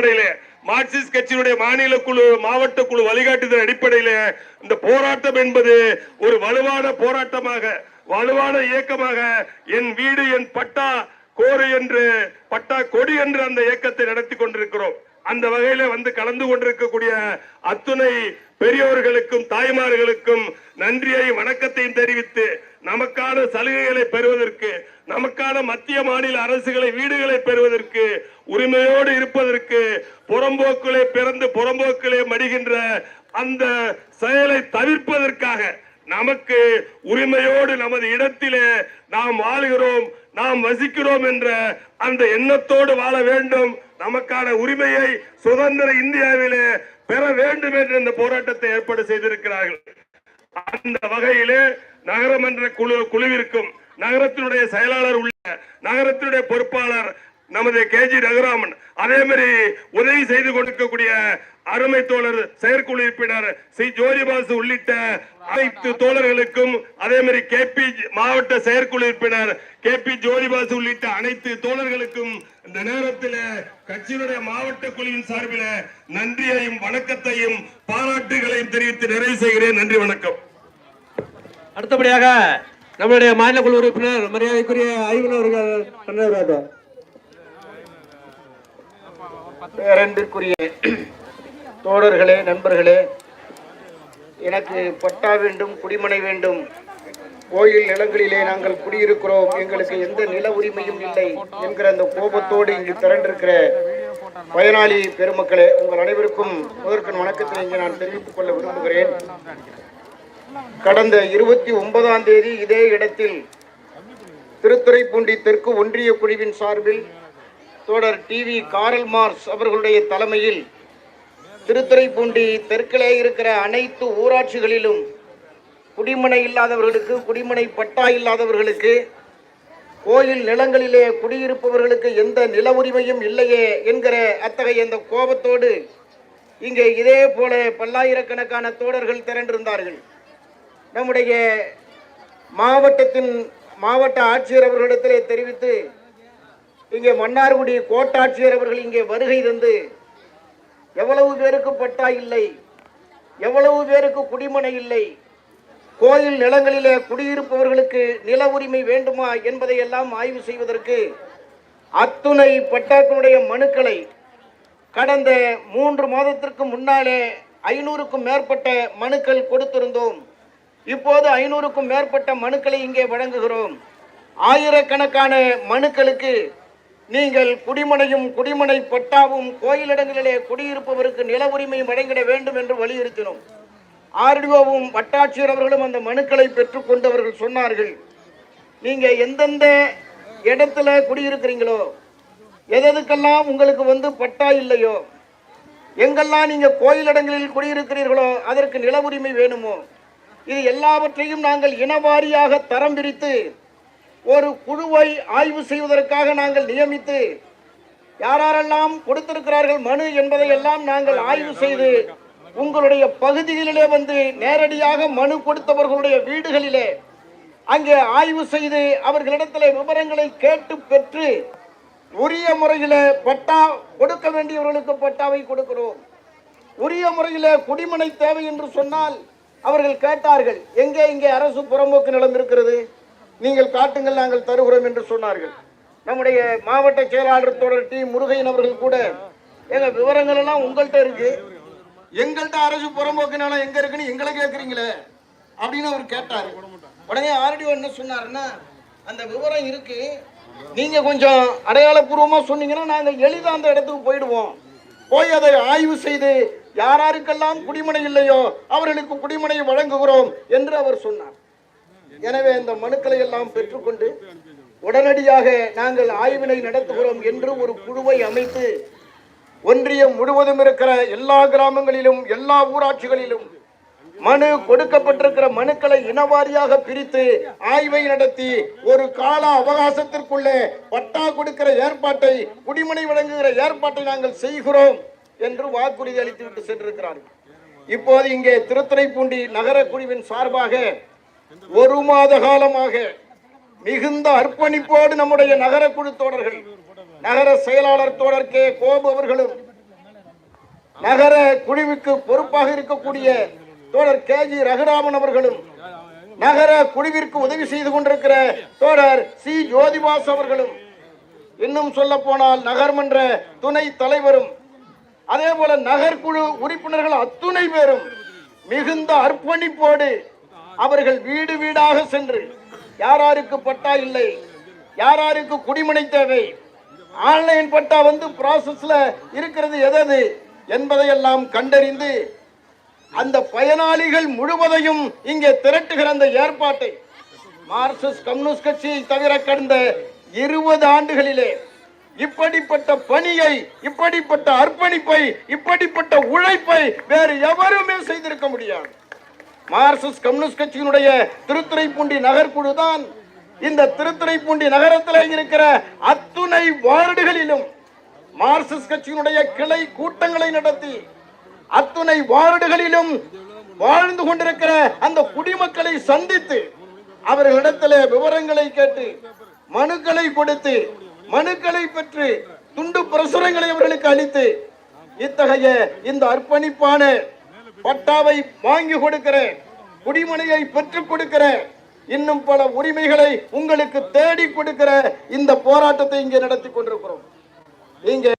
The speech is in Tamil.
அடிப்படையில மார்க்சிஸ்ட் கட்சியினுடைய மாநில குழு மாவட்ட குழு வழிகாட்டுதல் அடிப்படையில இந்த போராட்டம் என்பது ஒரு வலுவான போராட்டமாக வலுவான இயக்கமாக என் வீடு என் பட்டா கோரு என்று பட்டா கொடி என்று அந்த இயக்கத்தை நடத்தி கொண்டிருக்கிறோம். அந்த வகையில வந்து கலந்து கொண்டிருக்கக்கூடிய அத்துணை பெரியோர்களுக்கும் தாய்மார்களுக்கும் நன்றியை வணக்கத்தையும் தெரிவித்து நமக்கான சலுகைகளை பெறுவதற்கு நமக்கான மத்திய மாநில அரசுகளை வீடுகளை பெறுவதற்கு உரிமையோடு இருப்பதற்கு புறம்போக்குகளை பிறந்து புறம்போக்குகளை மடிகின்ற அந்த செயலை தவிர்ப்பதற்காக நமக்கு உரிமையோடு நமது இடத்திலே நாம் வாழுகிறோம் நாம் வசிக்கிறோம் என்ற அந்த எண்ணத்தோடு வாழ வேண்டும். நமக்கான உரிமையை சுதந்திர இந்தியாவிலே பெற வேண்டும் என்று இந்த போராட்டத்தை ஏற்பாடு செய்திருக்கிறார்கள். அந்த வகையிலே நகரமன்ற குழு குழுவிற்கும் நகரத்தினுடைய செயலாளர் உள்ள நகரத்தினுடைய பொறுப்பாளர் நமது கே ஜி ரகுராமன் அதே மாதிரி உதவி செய்து கொடுக்கக்கூடிய அருமை தோழர் செயற்குழு உறுப்பினர் சி. ஜோதிபாசு உள்ளிட்ட அனைத்து தோழர்களுக்கும் அதே மாதிரி கே. பி. மாவட்ட செயற்குழு உறுப்பினர் கே. பி. ஜோதிபாசு உள்ளிட்ட அனைத்து தோழர்களுக்கும் இந்த நேரத்தில் கட்சியினுடைய மாவட்ட குழுவின் சார்பில் நன்றியையும் வணக்கத்தையும் பாராட்டுகளையும் தெரிவித்து நிறைவு செய்கிறேன். நன்றி வணக்கம். அடுத்தபடியாக நம்மளுடைய மாநில குழு உறுப்பினர் மரியாதைக்குரிய ஐவன் அவர்கள் கண்ணதாட்டம் பேரன்பிற்குரிய தோழர்களே நண்பர்களே எனக்கு பட்டா வேண்டும் குடிமனை வேண்டும் கோயில் நிலங்களிலே நாங்கள் குடியிருக்கிறோம் எங்களுக்கு எந்த நில உரிமையும் இல்லை என்கிற அந்த கோபத்தோடு இங்கு திரண்டிருக்கிற பயனாளி பெருமக்களே உங்கள் அனைவருக்கும் முதற்கன் வணக்கத்தை இங்கே நான் தெரிவித்துக் கொள்ள விரும்புகிறேன். கடந்த இருபத்தி ஒன்பதாம் தேதி இதே இடத்தில் திருத்துறைப்பூண்டி தெற்கு ஒன்றிய குழுவின் சார்பில் தோழர் டிவி காரல் மார்ஸ் அவர்களுடைய தலைமையில் திருத்துறைப்பூண்டி தெற்கிலே இருக்கிற அனைத்து ஊராட்சிகளிலும் குடிமனை இல்லாதவர்களுக்கு குடிமனை பட்டா இல்லாதவர்களுக்கு கோயில் நிலங்களிலே குடியிருப்பவர்களுக்கு எந்த நில உரிமையும் இல்லையே என்கிற அத்தகைய இந்த கோபத்தோடு இங்கே இதே போல பல்லாயிரக்கணக்கான தோழர்கள் திரண்டிருந்தார்கள். நம்முடைய மாவட்டத்தின் மாவட்ட ஆட்சியர் அவர்களிடத்திலே தெரிவித்து இங்கே மன்னார்குடி கோட்டாட்சியர் அவர்கள் இங்கே வருகை தந்து எவ்வளவு பேருக்கு பட்டா இல்லை எவ்வளவு பேருக்கு குடிமனை இல்லை கோயில் நிலங்களிலே குடியிருப்பவர்களுக்கு நில உரிமை வேண்டுமா என்பதை எல்லாம் ஆய்வு செய்வதற்கு அத்துணை பட்டாக்களுடைய மனுக்களை கடந்த மூன்று மாதத்திற்கு முன்னாலே ஐநூறுக்கும் மேற்பட்ட மனுக்கள் கொடுத்திருந்தோம். இப்போது ஐநூறுக்கும் மேற்பட்ட மனுக்களை இங்கே வழங்குகிறோம். ஆயிரக்கணக்கான மனுக்களுக்கு நீங்கள் குடிமனையும் குடிமனை பட்டாவும் கோயிலிடங்களிலே குடியிருப்பவருக்கு நில உரிமை வழங்கிட வேண்டும் என்று வலியுறுத்தினோம். ஆர்டிஓவும் வட்டாட்சியர் அவர்களும் அந்த மனுக்களை பெற்றுக்கொண்டு அவர்கள் சொன்னார்கள். நீங்கள் எந்தெந்த இடத்துல குடியிருக்கிறீங்களோ எதற்கெல்லாம் உங்களுக்கு வந்து பட்டா இல்லையோ எங்கெல்லாம் நீங்கள் கோயிலிடங்களில் குடியிருக்கிறீர்களோ அதற்கு நில உரிமை வேணுமோ இது எல்லாவற்றையும் நாங்கள் இனவாரியாக தரம் பிரித்து ஒரு குழுவை ஆய்வு செய்வதற்காக நாங்கள் நியமித்து யாரெல்லாம் கொடுத்திருக்கிறார்கள் மனு என்பதை எல்லாம் நாங்கள் ஆய்வு செய்து உங்களுடைய பகுதிகளிலே வந்து நேரடியாக மனு கொடுத்தவர்களுடைய வீடுகளிலே அங்கே ஆய்வு செய்து அவர்களிடத்தில் விவரங்களை கேட்டு பெற்று உரிய முறையில் பட்டா கொடுக்க வேண்டியவர்களுக்கு பட்டாவை கொடுக்கிறோம். உரிய முறையில் குடிமனை தேவை என்று சொன்னால் அவர்கள் கேட்டார்கள் எங்கே இங்கே அரசு புறம்போக்கு நிலம் இருக்கிறது? நீங்கள் காட்டுங்கள் நாங்கள் தருகிறோம் என்று சொன்னார்கள். நம்முடைய மாவட்ட செயலாளர் தொடர் டி. முருகையன் அவர்கள் கூட எங்க விவரங்கள் எல்லாம் உங்கள்கிட்ட இருக்கு. எங்கள்கிட்ட அரசு புறம்போக்கு நிலம் எங்க இருக்குன்னு எங்களை கேட்குறீங்களே அப்படின்னு அவர் கேட்டார். உடனே ஆர்டிஓ என்ன சொன்னாருன்னா அந்த விவரம் இருக்கு. நீங்க கொஞ்சம் அடையாளப்பூர்வமா சொன்னீங்கன்னா நாங்கள் எளிதாக அந்த இடத்துக்கு போயிடுவோம். போய் அதை ஆய்வு செய்து யாராருக்கெல்லாம் குடிமனை இல்லையோ அவர்களுக்கு குடிமனை வழங்குகிறோம் என்று அவர் சொன்னார். எனவே இந்த மனுக்களை எல்லாம் பெற்றுக்கொண்டு உடனடியாக நாங்கள் ஆய்வினை நடத்துகிறோம் என்று ஒரு குழுவை அமைத்து ஒன்றியம் முழுவதும் இருக்கிற எல்லா கிராமங்களிலும் எல்லா ஊராட்சிகளிலும் மனு கொடுக்கப்பட்டிருக்கிற மனுக்களை இனவாரியாக பிரித்து ஆய்வை நடத்தி ஒரு கால அவகாசத்திற்குள்ளே பட்டா கொடுக்கிற ஏற்பாட்டை குடிமனை வழங்குகிற ஏற்பாட்டை நாங்கள் செய்கிறோம். என்று வாக்குறுதி அளித்துவிட்டு சென்றிருக்கிறார்கள். இப்போது இங்கே திருத்துறைப்பூண்டி நகர குழுவின் சார்பாக ஒரு மாத காலமாக மிகுந்த அர்ப்பணிப்போடு நம்முடைய நகர குழு தோழர்கள் நகர செயலாளர் தோழர் கே. கோபு அவர்களும் நகர குழுவுக்கு பொறுப்பாக இருக்கக்கூடிய தோழர் கே. ஜி. ரகுராமன் அவர்களும் நகர குழுவிற்கு உதவி செய்து கொண்டிருக்கிற தோழர் சி. ஜோதிவாஸ் அவர்களும் இன்னும் சொல்ல போனால் நகர்மன்ற துணை தலைவரும் அதே போல நகர்குழு உறுப்பினர்கள் அத்துணை பேரும் மிகுந்த அர்ப்பணிப்போடு அவர்கள் வீடு வீடாக சென்று யாராருக்கு பட்டா இல்லை யாராருக்கு குடிமனை தேவை ஆன்லைன் பட்டா வந்து ப்ராசஸ்ல இருக்கிறது எதது என்பதையெல்லாம் கண்டறிந்து அந்த பயனாளிகள் முழுவதையும் இங்கே திரட்டுகிற அந்த ஏற்பாட்டை மார்க்சிஸ்ட் கம்யூனிஸ்ட் கட்சியை தவிர கடந்த இருபது ஆண்டுகளிலே இப்படிப்பட்ட பணியை இப்படிப்பட்ட அர்ப்பணிப்பை இப்படிப்பட்ட உழைப்பை வேறு எவருமே செய்திருக்க முடியாது. மார்க்சிஸ்ட் கம்யூனிஸ்ட் கட்சியினுடைய திருத்துறைப்பூண்டி நகர்குழு தான் இந்த திருத்துறைப்பூண்டி நகரத்தில் இருக்கிற அத்துணை வார்டுகளிலும் மார்க்சிஸ்ட் கட்சியினுடைய கிளை கூட்டங்களை நடத்தி அத்துணை வார்டுகளிலும் வாழ்ந்து கொண்டிருக்கிற அந்த குடிமக்களை சந்தித்து அவர்களிடத்தில் விவரங்களை கேட்டு மனுக்களை கொடுத்து மனுக்களை பெற்று துண்டு பிரசுரங்களை அவர்களுக்கு அளித்து இத்தகைய இந்த அர்ப்பணிப்பான பட்டாவை வாங்கி கொடுக்கிற குடிமனையை பெற்றுக் கொடுக்கிற இன்னும் பல உரிமைகளை உங்களுக்கு தேடி கொடுக்கிற இந்த போராட்டத்தை இங்கே நடத்தி கொண்டிருக்கிறோம். இங்கே